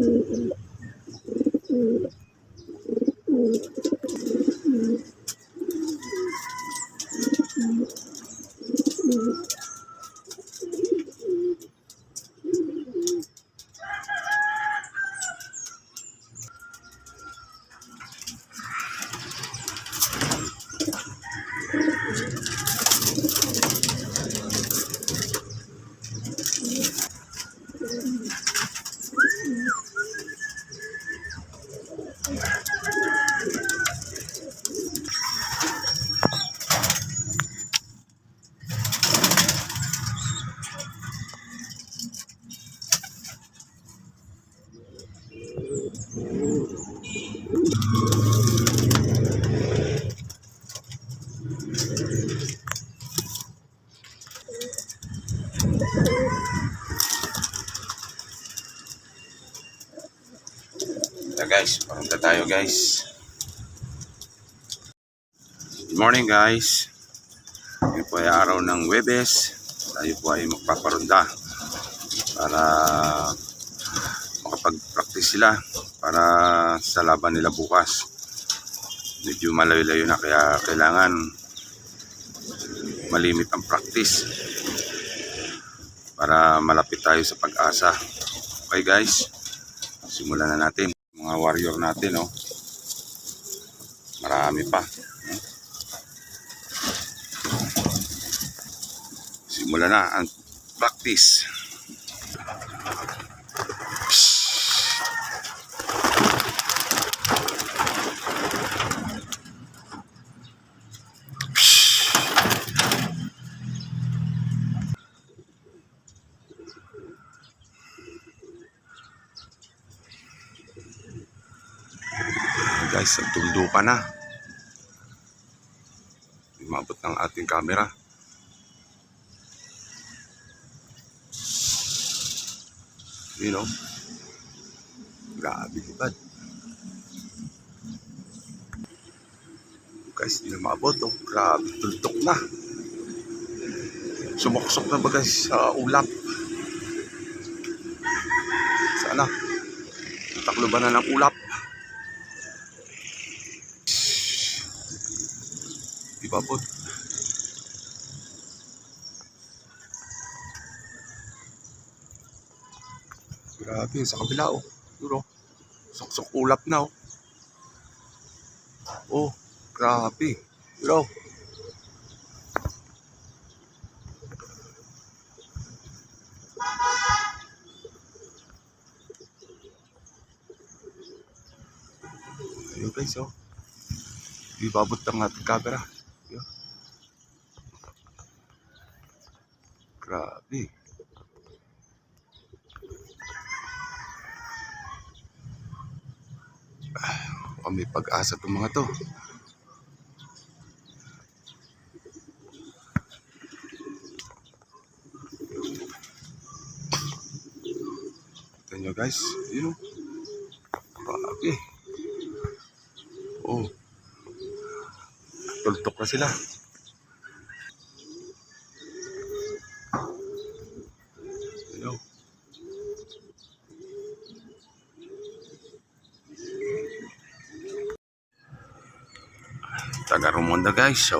Mm-hmm. Ito guys, papunta tayo guys. Good morning guys. Ngayon po ay araw ng Webes. Tayo po ay magpaparunda para makapag-practice sila para sa laban nila bukas. Medyo malayo-layo na kaya kailangan malimit ang practice para malapit tayo sa pag-asa. Okay guys, simulan na natin. Mga warrior natin, oh. Marami pa. Hmm? Simulan na ang practice. Guys, nagtundo pa na. Umabot ng ating camera. You know? Grabe lipad. Guys, hindi na maabot. Oh. Grabe, tuldok na. Sumuksok na ba guys sa ulap? Sana. Taklo ba na ng ulap? Di ba po? Grabe, sa kabila oh. Duro. Sok-sok ulap na oh. Oh, grabe. Duro. Ayun guys oh. Di babot ang ating camera. Grabe. Ah, mukhang may pag-asa itong mga to. Ito nyo guys. Yun. oh. Grabe. Oh. Tultok na sila. Rumonda guys. So,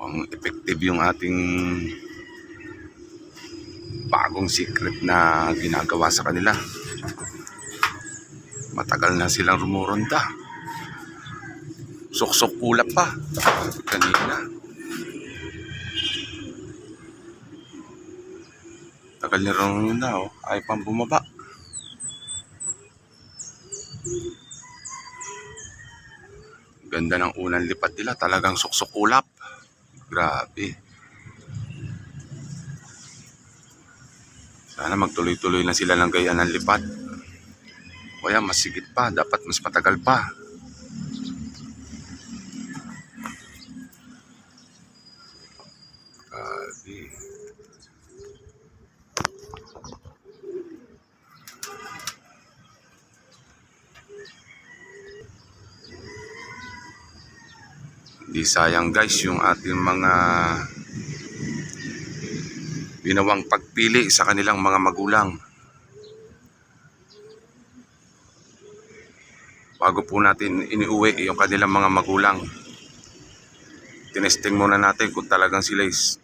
ang effective yung ating bagong secret na ginagawa sa kanila. Matagal na silang rumuronda suksok ulap pa kanina tagal na rin yun na oh. ay pang bumaba ganda ng unang lipat nila. Talagang suksok ulap. Grabe. Sana magtuloy-tuloy na sila ng gaya ng lipat. Kaya mas sigit pa dapat mas matagal pa. Grabe. Di sayang guys yung ating mga ginawang pagpili sa kanilang mga magulang. Bago po natin iniuwi yung kanilang mga magulang, tinesting muna natin kung talagang sila is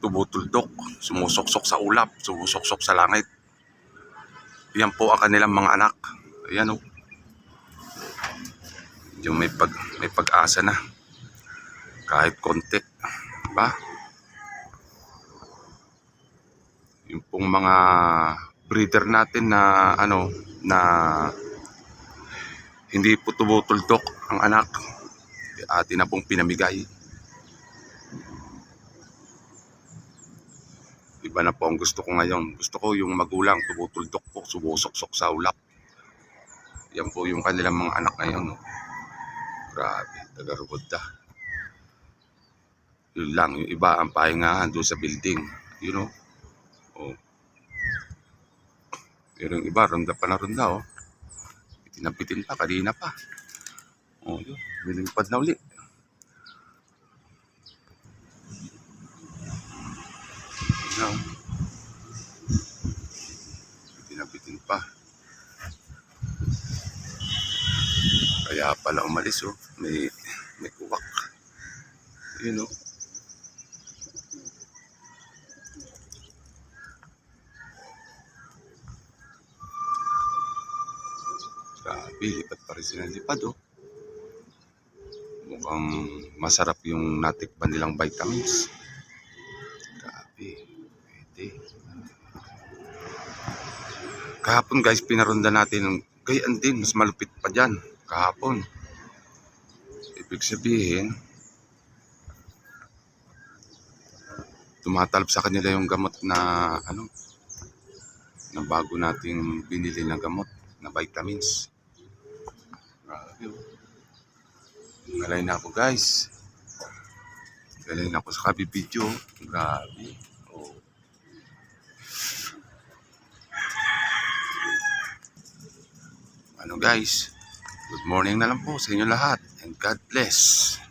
tumutuldok, sumusoksok sa ulap, sumusoksok sa langit. Yan po ang kanilang mga anak. Ayan o. Yung may, pag, may pag-asa na. Kahit konti. Diba? Yung pong mga breeder natin na ano na hindi po tumutuldok ang anak. Atin na pong pinamigay. Iba na po ang gusto ko ngayon. Gusto ko yung magulang tumutuldok po, sumusoksok sa ulap. Yan po yung kanilang mga anak ngayon. No? Grabe, taga-Rugoda. Yun lang, yung iba ang pahingahan doon sa building. You know? Oh. Pero yung iba, ronda pa na ronda, oh. Tinapitin pa, kanina pa. Oh, yun. Binilipad na uli. Yun, oh. Tinapitin pa. Kaya pala umalis, oh. May, may kuwak. Yun, oh. Lipat pa rin sila lipad, oh. Mukhang masarap yung natikpan nilang vitamins. Grabe, pwede. Kahapon guys, pinaronda natin gayaan din, mas malupit pa dyan. Kahapon. Ibig sabihin, tumatalab sa kanila yung gamot na ano na bago nating binili na gamot na vitamins. Ngalay na ako guys. Ngalay na ako sa kabibidyo. Grabe. Oh. Ano guys? Good morning na lang po sa inyo lahat. And God bless.